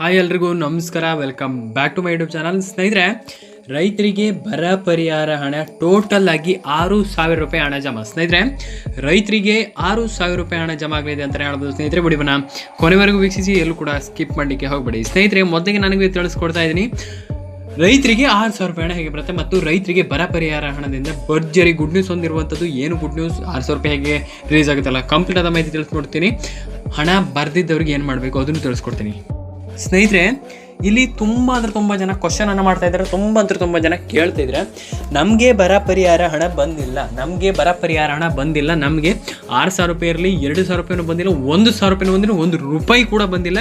Hi ಎಲ್ರಿಗೂ, ನಮಸ್ಕಾರ. Welcome back to my YouTube channel ಸ್ನೇಹಿತರೆ, ರೈತರಿಗೆ ಬರ ಪರಿಹಾರ ಹಣ ಟೋಟಲ್ ಆಗಿ ಆರು ಸಾವಿರ ರೂಪಾಯಿ ಹಣ ಜಮಾ. ಸ್ನೇಹಿತರೆ, ರೈತರಿಗೆ ಆರು ಸಾವಿರ ರೂಪಾಯಿ ಹಣ ಜಮಾ ಆಗಲಿದೆ ಅಂತ ಹೇಳ್ಬೋದು. ಸ್ನೇಹಿತರೆ ಬಿಡಿವನ ಕೊನೆವರೆಗೂ ವೀಕ್ಷಿಸಿ, ಎಲ್ಲೂ ಕೂಡ ಸ್ಕಿಪ್ ಮಾಡಲಿಕ್ಕೆ ಹೋಗಬೇಡಿ. ಸ್ನೇಹಿತರೆ, ಮೊದಲಿಗೆ ನನಗೆ ತಿಳಿಸ್ಕೊಡ್ತಾ ಇದ್ದೀನಿ. ರೈತರಿಗೆ ಆರು ಸಾವಿರ ರೂಪಾಯಿ ಹಣ ಹೇಗೆ ಬರುತ್ತೆ ಮತ್ತು ರೈತರಿಗೆ ಬರ ಪರಿಹಾರ ಹಣದಿಂದ ಭರ್ಜರಿ ಗುಡ್ ನ್ಯೂಸ್ ಹೊಂದಿರುವಂಥದ್ದು ಏನು ಗುಡ್ ನ್ಯೂಸ್ ಆರು ಸಾವಿರ ರೂಪಾಯಿ ಹೇಗೆ ರಿಲೀಸ್ ಆಗುತ್ತಲ್ಲ? ಕಂಪ್ಲೀಟ್ ಆದ ಮಾಹಿತಿ ತಿಳಿಸ್ಕೊಡ್ತೀನಿ. ಹಣ ಬರೆದಿದ್ದವ್ರಿಗೆ ಏನು ಮಾಡಬೇಕು? ಅದನ್ನು ತಿಳಿಸ್ಕೊಡ್ತೀನಿ. ಸ್ನೇಹಿತರೆ, ಇಲ್ಲಿ ತುಂಬ ಅಂದ್ರೆ ತುಂಬ ಜನ ಕ್ವಶನ್ ಅನ್ನು ಮಾಡ್ತಾ ಇದ್ದಾರೆ. ತುಂಬ ಅಂದ್ರೆ ತುಂಬ ಜನ ಕೇಳ್ತಾ ಇದ್ದಾರೆ. ನಮಗೆ ಬರ ಪರಿಹಾರ ಹಣ ಬಂದಿಲ್ಲ. ನಮಗೆ ಬರ ಪರಿಹಾರ ಹಣ ಬಂದಿಲ್ಲ. ನಮಗೆ ಆರು ಸಾವಿರ ರೂಪಾಯಿ ಇರಲಿ, ಎರಡು ಸಾವಿರ ರೂಪಾಯಿನೂ ಬಂದಿಲ್ಲ, ಒಂದು ಸಾವಿರ ರೂಪಾಯಿನೂ ಬಂದಿಲ್ಲ, ಒಂದು ರೂಪಾಯಿ ಕೂಡ ಬಂದಿಲ್ಲ.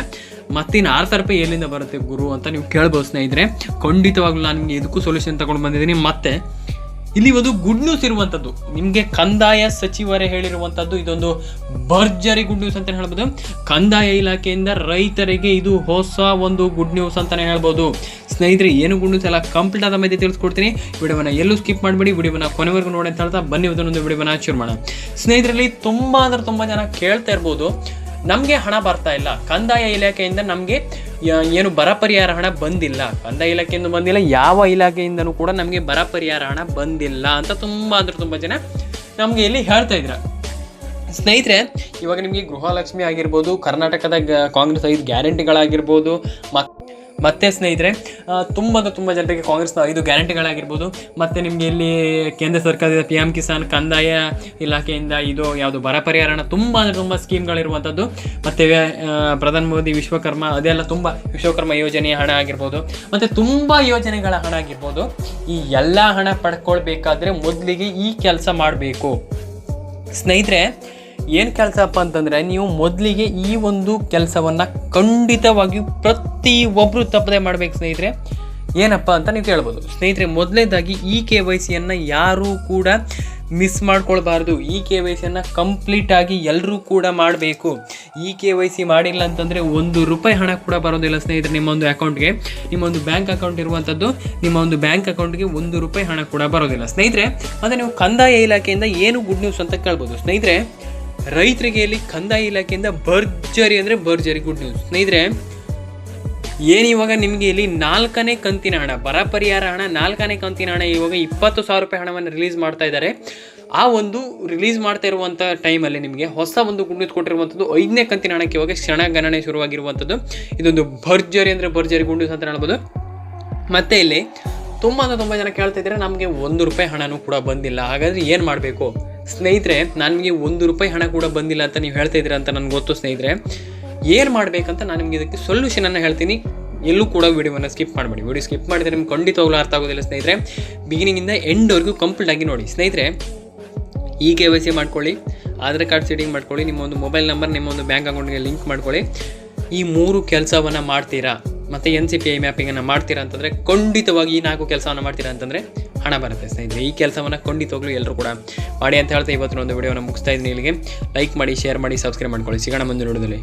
ಮತ್ತಿನ್ನು ಆರು ಸಾವಿರ ರೂಪಾಯಿ ಎಲ್ಲಿಂದ ಬರುತ್ತೆ ಗುರು ಅಂತ ನೀವು ಕೇಳ್ಬೋದು ಸ್ನೇಹಿತರೆ. ಖಂಡಿತವಾಗ್ಲೂ ನಾನು ನಿಮಗೆ ಇದಕ್ಕೂ ಸೊಲ್ಯೂಷನ್ ತಗೊಂಡು ಬಂದಿದ್ದೀನಿ. ಮತ್ತೆ ಇಲ್ಲಿ ಒಂದು ಗುಡ್ ನ್ಯೂಸ್ ಇರುವಂಥದ್ದು ನಿಮಗೆ ಕಂದಾಯ ಸಚಿವರೇ ಹೇಳಿರುವಂಥದ್ದು ಇದೊಂದು ಭರ್ಜರಿ ಗುಡ್ ನ್ಯೂಸ್ ಅಂತ ಹೇಳ್ಬೋದು. ಕಂದಾಯ ಇಲಾಖೆಯಿಂದ ರೈತರಿಗೆ ಇದು ಹೊಸ ಒಂದು ಗುಡ್ ನ್ಯೂಸ್ ಅಂತಲೇ ಹೇಳ್ಬೋದು. ಸ್ನೇಹಿತರೆ, ಏನು ಗುಡ್ ನ್ಯೂಸ್ ಎಲ್ಲ ಕಂಪ್ಲೀಟ್ ಆದ ಮಧ್ಯೆ ತಿಳಿಸ್ಕೊಡ್ತೀನಿ. ವಿಡಿಯೋವನ್ನ ಎಲ್ಲೂ ಸ್ಕಿಪ್ ಮಾಡಬೇಡಿ. ವಿಡಿಯೋವನ್ನ ಕೊನೆವರೆಗೂ ನೋಡಿ ಅಂತ ಹೇಳ್ತಾ ಬನ್ನಿ. ಇದನ್ನೊಂದು ವಿಡಿಯೋವನ್ನ ಶುರು ಮಾಡೋಣ. ಸ್ನೇಹಿತರಲ್ಲಿ ತುಂಬ ಅಂದ್ರೆ ತುಂಬ ಜನ ಕೇಳ್ತಾ ಇರ್ಬೋದು. ನಮಗೆ ಹಣ ಬರ್ತಾ ಇಲ್ಲ. ಕಂದಾಯ ಇಲಾಖೆಯಿಂದ ನಮಗೆ ಏನು ಬರ ಪರಿಹಾರ ಹಣ ಬಂದಿಲ್ಲ. ಕಂದಾಯ ಇಲಾಖೆಯಿಂದ ಬಂದಿಲ್ಲ, ಯಾವ ಇಲಾಖೆಯಿಂದನೂ ಕೂಡ ನಮಗೆ ಬರ ಪರಿಹಾರ ಹಣ ಬಂದಿಲ್ಲ ಅಂತ ತುಂಬ ಅಂದ್ರೆ ತುಂಬ ಜನ ನಮಗೆ ಇಲ್ಲಿ ಹೇಳ್ತಾ ಇದ್ರ. ಸ್ನೇಹಿತರೆ, ಇವಾಗ ನಿಮಗೆ ಗೃಹಲಕ್ಷ್ಮಿ ಆಗಿರ್ಬೋದು, ಕರ್ನಾಟಕದ ಕಾಂಗ್ರೆಸ್ ಐದು ಗ್ಯಾರಂಟಿಗಳಾಗಿರ್ಬೋದು, ಮತ್ ಮತ್ತೆ ಸ್ನೇಹಿತರೆ ತುಂಬ ಅಂದರೆ ತುಂಬ ಜನರಿಗೆ ಕಾಂಗ್ರೆಸ್ನ ಐದು ಗ್ಯಾರಂಟಿಗಳಾಗಿರ್ಬೋದು. ಮತ್ತು ನಿಮಗೆ ಇಲ್ಲಿ ಕೇಂದ್ರ ಸರ್ಕಾರದಿಂದ ಪಿ ಎಂ ಕಿಸಾನ್ ಕಂದಾಯ ಇಲಾಖೆಯಿಂದ ಇದು ಯಾವುದು ಬರ ಪರಿಹಾರನ ತುಂಬ ಅಂದರೆ ತುಂಬ ಸ್ಕೀಮ್ಗಳಿರುವಂಥದ್ದು ಮತ್ತು ಪ್ರಧಾನ ಮೋದಿ ವಿಶ್ವಕರ್ಮ, ಅದೆಲ್ಲ ತುಂಬ ವಿಶ್ವಕರ್ಮ ಯೋಜನೆಯ ಹಣ ಆಗಿರ್ಬೋದು. ಮತ್ತು ತುಂಬ ಯೋಜನೆಗಳ ಹಣ ಆಗಿರ್ಬೋದು. ಈ ಎಲ್ಲ ಹಣ ಪಡ್ಕೊಳ್ಬೇಕಾದ್ರೆ ಮೊದಲಿಗೆ ಈ ಕೆಲಸ ಮಾಡಬೇಕು. ಸ್ನೇಹಿತರೆ ಏನು ಕೆಲಸಪ್ಪ ಅಂತಂದರೆ ನೀವು ಮೊದಲಿಗೆ ಈ ಒಂದು ಕೆಲಸವನ್ನು ಖಂಡಿತವಾಗಿಯೂ ಪ್ರತಿ ಒಬ್ಬರು ತಪ್ಪದೆ ಮಾಡಬೇಕು ಸ್ನೇಹಿತರೆ. ಏನಪ್ಪ ಅಂತ ನೀವು ಕೇಳ್ಬೋದು. ಸ್ನೇಹಿತರೆ, ಮೊದಲನೇದಾಗಿ ಈ ಕೆ ವೈ ಸಿಯನ್ನು ಯಾರೂ ಕೂಡ ಮಿಸ್ ಮಾಡ್ಕೊಳ್ಬಾರ್ದು. ಈ ಕೆ ವೈ ಸಿಯನ್ನು ಕಂಪ್ಲೀಟಾಗಿ ಎಲ್ಲರೂ ಕೂಡ ಮಾಡಬೇಕು. ಈ ಕೆ ವೈ ಸಿ ಮಾಡಿಲ್ಲ ಅಂತಂದರೆ ಒಂದು ರೂಪಾಯಿ ಹಣ ಕೂಡ ಬರೋದಿಲ್ಲ ಸ್ನೇಹಿತರೆ ನಿಮ್ಮ ಒಂದು ಅಕೌಂಟ್ಗೆ. ನಿಮ್ಮ ಒಂದು ಬ್ಯಾಂಕ್ ಅಕೌಂಟ್ ಇರುವಂಥದ್ದು ನಿಮ್ಮ ಒಂದು ಬ್ಯಾಂಕ್ ಅಕೌಂಟ್ಗೆ ಒಂದು ರೂಪಾಯಿ ಹಣ ಕೂಡ ಬರೋದಿಲ್ಲ. ಸ್ನೇಹಿತರೆ ಮತ್ತು ನೀವು ಕಂದಾಯ ಇಲಾಖೆಯಿಂದ ಏನು ಗುಡ್ ನ್ಯೂಸ್ ಅಂತ ಕೇಳ್ಬೋದು. ಸ್ನೇಹಿತರೆ ರೈತರಿಗೆ ಇಲ್ಲಿ ಕಂದಾಯ ಇಲಾಖೆಯಿಂದ ಭರ್ಜರಿ ಅಂದರೆ ಭರ್ಜರಿ ಗುಡ್ ನ್ಯೂಸ್ ಸ್ನೇಹಿತರೆ, ಏನು ನಿಮಗೆ ಇಲ್ಲಿ ನಾಲ್ಕನೇ ಕಂತಿನ ಹಣ, ಬರ ಪರಿಹಾರ ಹಣ, ನಾಲ್ಕನೇ ಕಂತಿನ ಹಣ ಇವಾಗ ಇಪ್ಪತ್ತು ಸಾವಿರ ರೂಪಾಯಿ ಹಣವನ್ನು ರಿಲೀಸ್ ಮಾಡ್ತಾ ಇದ್ದಾರೆ. ಆ ಒಂದು ರಿಲೀಸ್ ಮಾಡ್ತಾ ಇರುವಂಥ ಟೈಮಲ್ಲಿ ನಿಮಗೆ ಹೊಸ ಒಂದು ಗುಡ್ ನ್ಯೂಸ್ ಕೊಟ್ಟಿರುವಂಥದ್ದು ಐದನೇ ಕಂತಿನ ಹಣಕ್ಕೆ ಇವಾಗ ಕ್ಷಣಗಣನೆ ಶುರುವಾಗಿರುವಂಥದ್ದು ಇದೊಂದು ಭರ್ಜರಿ ಅಂದರೆ ಭರ್ಜರಿ ಗುಡ್ ನ್ಯೂಸ್ ಅಂತ ಹೇಳ್ಬೋದು. ಮತ್ತೆ ಇಲ್ಲಿ ತುಂಬ ಅಂದರೆ ತುಂಬ ಜನ ಕೇಳ್ತಾ ನಮಗೆ ಒಂದು ರೂಪಾಯಿ ಹಣನೂ ಕೂಡ ಬಂದಿಲ್ಲ. ಹಾಗಾದರೆ ಏನು ಮಾಡಬೇಕು? ಸ್ನೇಹಿತರೆ ನನಗೆ ಒಂದು ರೂಪಾಯಿ ಹಣ ಕೂಡ ಬಂದಿಲ್ಲ ಅಂತ ನೀವು ಹೇಳ್ತಾ ಇದ್ದೀರಾ ಅಂತ ನನಗೆ ಗೊತ್ತು ಸ್ನೇಹಿತರೆ. ಏನು ಮಾಡಬೇಕಂತ ನಾನು ನಿಮಗೆ ಇದಕ್ಕೆ ಸೊಲ್ಯೂಷನನ್ನು ಹೇಳ್ತೀನಿ. ಎಲ್ಲೂ ಕೂಡ ವಿಡಿಯೋವನ್ನು ಸ್ಕಿಪ್ ಮಾಡಬೇಡಿ. ವಿಡಿಯೋ ಸ್ಕಿಪ್ ಮಾಡಿದರೆ ನಿಮ್ಗೆ ಖಂಡಿತವಾಗ್ಲೂ ಅರ್ಥ ಆಗೋದಿಲ್ಲ ಸ್ನೇಹಿತರೆ. ಬಿಗಿನಿಂಗಿಂದ ಎಂಡ್ವರೆಗೂ ಕಂಪ್ಲೀಟ್ ಆಗಿ ನೋಡಿ. ಸ್ನೇಹಿತರೆ, ಈ ಕೆ ವೈ ಸಿ ಮಾಡ್ಕೊಳ್ಳಿ, ಆಧಾರ್ ಕಾರ್ಡ್ ಸೆಟ್ಟಿಂಗ್ ಮಾಡ್ಕೊಳ್ಳಿ, ನಿಮ್ಮ ಒಂದು ಮೊಬೈಲ್ ನಂಬರ್ ನಿಮ್ಮ ಒಂದು ಬ್ಯಾಂಕ್ ಅಕೌಂಟ್ಗೆ ಲಿಂಕ್ ಮಾಡ್ಕೊಳ್ಳಿ. ಈ ಮೂರು ಕೆಲಸವನ್ನು ಮಾಡ್ತೀರಾ? ಮತ್ತು ಎನ್ ಸಿ ಪಿ ಐ ಮ್ಯಾಪಿಂಗನ್ನು ಮಾಡ್ತೀರಾ ಅಂತಂದರೆ ಖಂಡಿತವಾಗಿ ಈ ನಾಲ್ಕು ಕೆಲಸವನ್ನು ಮಾಡ್ತೀರಾ ಅಂತಂದರೆ ಹಣ ಬರುತ್ತೆ ಸ್ನೇಹಿತರೆ. ಈ ಕೆಲಸವನ್ನು ಖಂಡಿತವಾಗ್ಲೂ ಎಲ್ಲರೂ ಕೂಡ ಮಾಡಿ ಅಂತ ಹೇಳ್ತಾ ಇವತ್ತಿನ ಒಂದು ವಿಡಿಯೋನ ಮುಗಿಸ್ತಾ ಇದ್ದೀನಿ ಇಲ್ಲಿಗೆ. ಲೈಕ್ ಮಾಡಿ ಶೇರ್ ಮಾಡಿ ಸಬ್ಸ್ಕ್ರೈಬ್ ಮಾಡ್ಕೊಳ್ಳಿ. ಸಿಗೋಣ ಮುಂದೆ ನೋಡೋದಲ್ಲಿ